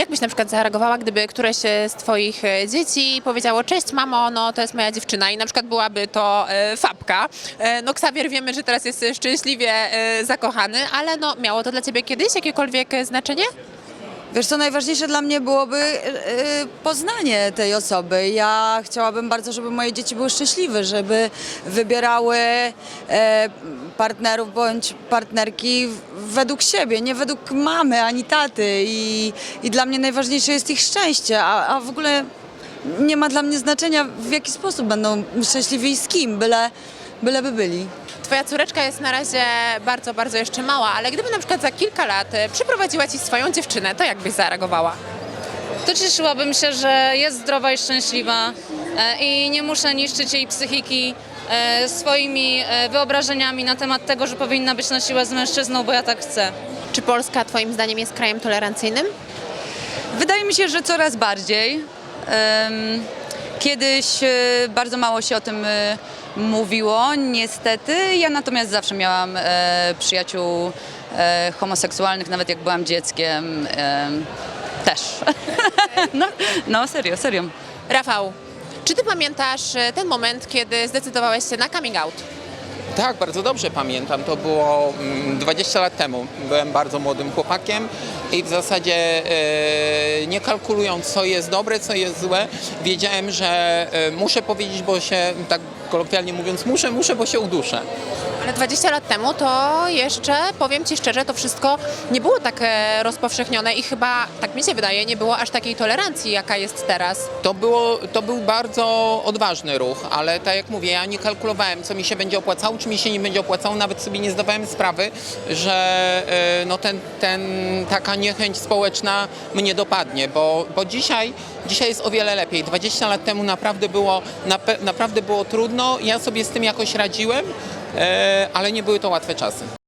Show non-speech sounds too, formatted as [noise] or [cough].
Jak byś na przykład zareagowała, gdyby któreś e, z twoich e, dzieci powiedziało, cześć mamo, no to jest moja dziewczyna i na przykład byłaby to e, Fabka. No Xavier wiemy, że teraz jest szczęśliwie zakochany, ale no miało to dla ciebie kiedyś jakiekolwiek znaczenie? Wiesz co, najważniejsze dla mnie byłoby y, y, poznanie tej osoby. Ja chciałabym bardzo, żeby moje dzieci były szczęśliwe, żeby wybierały e, partnerów bądź partnerki według siebie, nie według mamy ani taty. I, i dla mnie najważniejsze jest ich szczęście, a, a w ogóle nie ma dla mnie znaczenia, w jaki sposób będą szczęśliwi i z kim, byle, byleby byli. Twoja córeczka jest na razie bardzo, bardzo jeszcze mała, ale gdyby na przykład za kilka lat e, przyprowadziła ci swoją dziewczynę, to jak byś zareagowała? To cieszyłabym się, że jest zdrowa i szczęśliwa e, i nie muszę niszczyć jej psychiki e, swoimi wyobrażeniami na temat tego, że powinna być na siłę z mężczyzną, bo ja tak chcę. Czy Polska twoim zdaniem jest krajem tolerancyjnym? Wydaje mi się, że coraz bardziej. Kiedyś e, bardzo mało się o tym e, mówiło, niestety. Ja natomiast zawsze miałam e, przyjaciół homoseksualnych, nawet jak byłam dzieckiem. em, Też. [laughs] No, no serio, serio. Rafał, czy ty pamiętasz ten moment, kiedy zdecydowałeś się na coming out? Tak, bardzo dobrze pamiętam. To było mm, 20 lat temu. Byłem bardzo młodym chłopakiem i w zasadzie e, nie kalkulując, co jest dobre, co jest złe, wiedziałem, że e, muszę powiedzieć, bo się, tak kolokwialnie mówiąc, muszę, muszę, bo się uduszę. Ale 20 lat temu to jeszcze, powiem ci szczerze, to wszystko nie było tak e, rozpowszechnione i chyba, tak mi się wydaje, nie było aż takiej tolerancji, jaka jest teraz. To, było, to był bardzo odważny ruch, ale tak jak mówię, ja nie kalkulowałem, co mi się będzie opłacało, czy mi się nie będzie opłacało, nawet sobie nie zdawałem sprawy, że e, no ten, ten, taka niechęć społeczna mnie dopadnie, bo, bo dzisiaj, dzisiaj jest o wiele lepiej. 20 lat temu naprawdę było, naprawdę było trudno, ja sobie z tym jakoś radziłem, ale nie były to łatwe czasy.